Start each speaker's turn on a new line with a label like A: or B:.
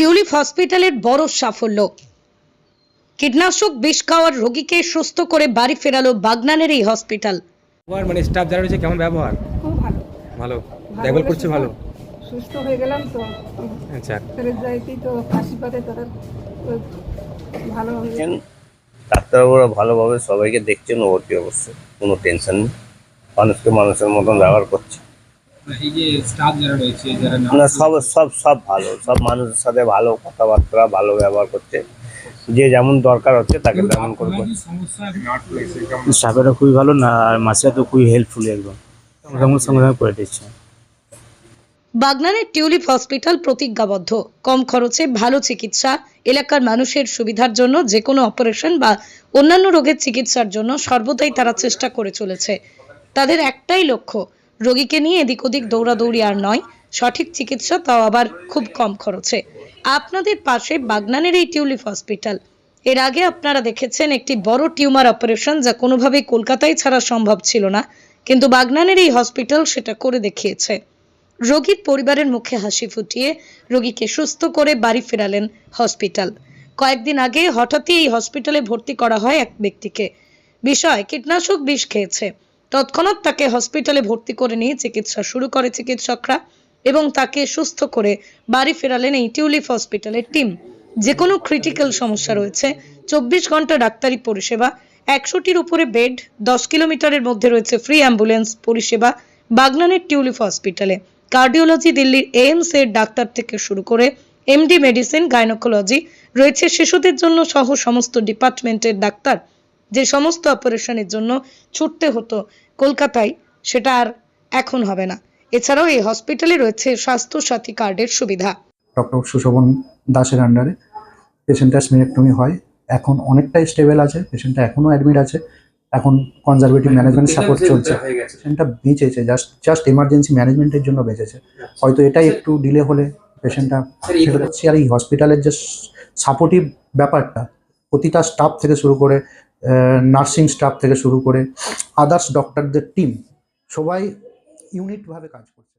A: Tulip হসপিটালের বড় সাফল্য। কীটনাশক বিষ খাওয়ার রোগীকে সুস্থ করে বাড়ি ফেরালো বাগনানের এই হসপিটাল।
B: ব্যবহার মানে স্টাফ যারা রয়েছে কেমন ব্যবহার?
C: খুব ভালো।
B: ভালো?
C: ভালো
B: দেখভাল করছে ভালো?
C: সুস্থ হয়ে গেলাম তো।
B: আচ্ছা।
C: ফেরত যাইতেই তো ফাঁসি পাতে তারা ভালো হবে।
D: ডাক্তারবাবুরা ভালোভাবে সবাইকে দেখছেন ভর্তি অবশ্যই কোনো টেনশন নেই। মানুষকে মানুষের মতন ব্যবহার করছে।
E: এই যে স্টাফ যারা রয়েছে যারা
D: না সব সব সব ভালো। সব মানুষের সাথে ভালো কথাবার্তা ভালো ব্যবহার করছে। যে যেমন দরকার হচ্ছে তাকে তেমন করে
F: স্টাফেরা খুবই ভালো না আর মাসিরা তো খুবই হেল্পফুল একদম। সঙ্গে সঙ্গে করে দিচ্ছে।
A: বাগনানের টিউলিপ হসপিটাল প্রতিজ্ঞাবদ্ধ। কম খরচে ভালো চিকিৎসা এলাকার মানুষের সুবিধার জন্য যে কোনো অপারেশন বা অন্যান্য রোগের চিকিৎসার জন্য সর্বদাই তারা চেষ্টা করে চলেছে। তাদের একটাই লক্ষ্য রোগীকে নিয়ে এদিক ওদিক দৌড়াদৌড়ি আর নয়, সঠিক চিকিৎসা তাও আবার খুব কম খরচে। আপনাদের পাশে বাগনানের এই টিউলিপ হসপিটাল। এর আগে আপনারা দেখেছেন একটি বড় টিউমার অপারেশন যা কোনোভাবেই কলকাতায় ছাড়া সম্ভব ছিল না, কিন্তু বাগনানের এই হসপিটাল সেটা করে দেখিয়েছে। রোগীর পরিবারের মুখে হাসি ফুটিয়ে রোগীকে সুস্থ করে বাড়ি ফেরালেন হসপিটাল। কয়েকদিন আগে হঠাৎই এই হসপিটালে ভর্তি করা হয় এক ব্যক্তিকে। বিষয়, কীটনাশক বিষ খেয়েছে। তৎক্ষণাৎ তাকে হসপিটালে ভর্তি করে নিয়ে চিকিৎসা শুরু করে চিকিৎসকরা এবং তাকে সুস্থ করে বাড়ি ফেরালেন এই টিউলিপ হসপিটালের টিম। যে কোনো ক্রিটিক্যাল সমস্যা রয়েছে, চব্বিশ ঘণ্টা ডাক্তারি পরিষেবা, একশোটির উপরে বেড, দশ কিলোমিটারের মধ্যে রয়েছে ফ্রি অ্যাম্বুলেন্স পরিষেবা, বাগনানের টিউলিপ হসপিটালে। কার্ডিওলজি দিল্লির এইমস এর ডাক্তার থেকে শুরু করে এমডি মেডিসিন গাইনোকোলজি রয়েছে শিশুদের জন্য সহ সমস্ত ডিপার্টমেন্টের ডাক্তার। যে সমস্ত অপারেশনের জন্য ছুটতে হতো কলকাতায় সেটা আর এখন হবে না। এছাড়াও এই হসপিটালে রয়েছে স্বাস্থ্য সাথী কার্ডের সুবিধা।
G: ডক্টর সুশোভন দাসের আন্ডারে পেশেন্টটা স্মিনেক্টমি হয়। এখন অনেকটাই স্টেবল আছে। পেশেন্টটা এখনও অ্যাডমিট আছে। এখন কনজারভেটিভ ম্যানেজমেন্ট সাপোর্ট চলছে। পেশেন্টটা বেঁচেছে। জাস্ট জাস্ট এমার্জেন্সি ম্যানেজমেন্টের জন্য বেঁচেছে। হয়তো এটাই একটু ডিলে হলে পেশেন্টটা ফেরত যাচ্ছে আর এই হসপিটালের যে সাপোর্টিভ ব্যাপারটা প্রতিটা স্টাফ থেকে শুরু করে নার্সিং স্টাফ থেকে শুরু করে আদার্স ডক্টরদের টিম সবাই ইউনিটভাবে কাজ করছে।